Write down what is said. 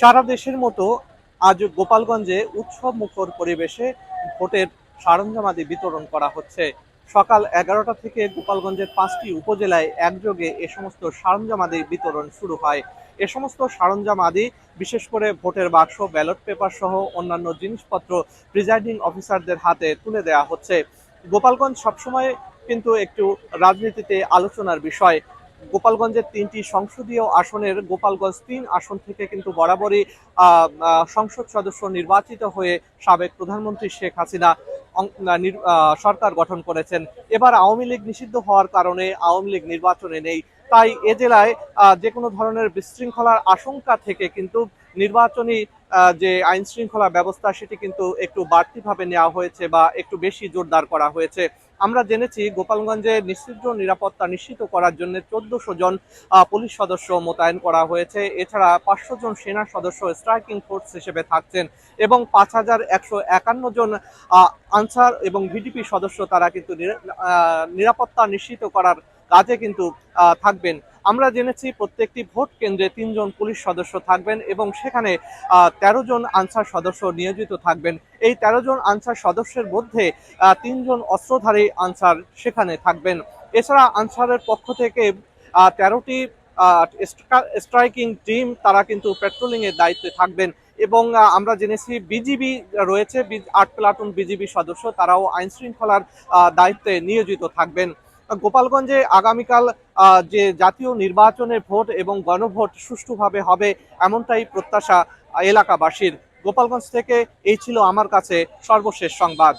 সারা দেশের মতো আজ গোপালগঞ্জে উৎসব মুখর পরিবেশে ভোটের সরঞ্জামাদি বিতরণ করা হচ্ছে। সকাল এগারোটা থেকে গোপালগঞ্জের পাঁচটি উপজেলায় একযোগে এ সমস্ত সরঞ্জামাদি বিতরণ শুরু হয়। এ সমস্ত সরঞ্জামাদি, বিশেষ করে ভোটের বাক্স, ব্যালট পেপার সহ অন্যান্য জিনিসপত্র প্রিজাইডিং অফিসারদের হাতে তুলে দেওয়া হচ্ছে। গোপালগঞ্জ সবসময় কিন্তু একটু রাজনীতিতে আলোচনার বিষয়। গোপালগঞ্জের তিনটি সংসদীয় আসনের গোপালগঞ্জ তিন আসন থেকে কিন্তু বরাবরই সংসদ সদস্য নির্বাচিত হয়ে সাবেক প্রধানমন্ত্রী শেখ হাসিনা সরকার গঠন করেছেন। এবার আওয়ামী লীগ নিষিদ্ধ হওয়ার কারণে আওয়ামী লীগ নির্বাচনে নেই। তাই এ জেলায় যে কোনো ধরনের বিশৃঙ্খলার আশঙ্কা থেকে কিন্তু নির্বাচনী যে আইন শৃঙ্খলা ব্যবস্থা সেটি কিন্তু একটু বাড়তিভাবে নেওয়া হয়েছে বা একটু বেশি জোরদার করা হয়েছে। আমরা জেনেছি গোপালগঞ্জে নিশ্চিদ্র নিরাপত্তা নিশ্চিত করার জন্য চোদ্দশো জন পুলিশ সদস্য মোতায়েন করা হয়েছে। এছাড়া পাঁচশো জন সেনা সদস্য স্ট্রাইকিং ফোর্স হিসেবে থাকছেন এবং পাঁচ হাজার একশো একান্ন জন আনসার এবং ভিডিপি সদস্য তারা কিন্তু নিরাপত্তা নিশ্চিত করার কাজে কিন্তু থাকবেন। আমরা জেনেছি প্রত্যেকটি ভোট কেন্দ্রে তিনজন পুলিশ সদস্য থাকবেন এবং সেখানে তেরো জন আনসার সদস্য নিয়োজিত থাকবেন। এই তেরো জন আনসার সদস্যের মধ্যে তিনজন অস্ত্রধারী আনসার সেখানে থাকবেন। এছাড়া আনসারের পক্ষ থেকে তেরোটি স্ট্রাইকিং টিম তারা কিন্তু পেট্রোলিং এর দায়িত্বে থাকবেন এবং আমরা জেনেছি বিজিবি রয়েছে আট প্লাটুন বিজিবি সদস্য, তারাও আইন শৃঙ্খলার দায়িত্বে নিয়োজিত থাকবেন। গোপালগঞ্জে আগামীকাল যে জাতীয় নির্বাচনের ভোট এবং গণভোট সুষ্ঠুভাবে হবে এমনটাই প্রত্যাশা এলাকাবাসীর। গোপালগঞ্জ থেকে এই ছিল আমার কাছে সর্বশেষ সংবাদ।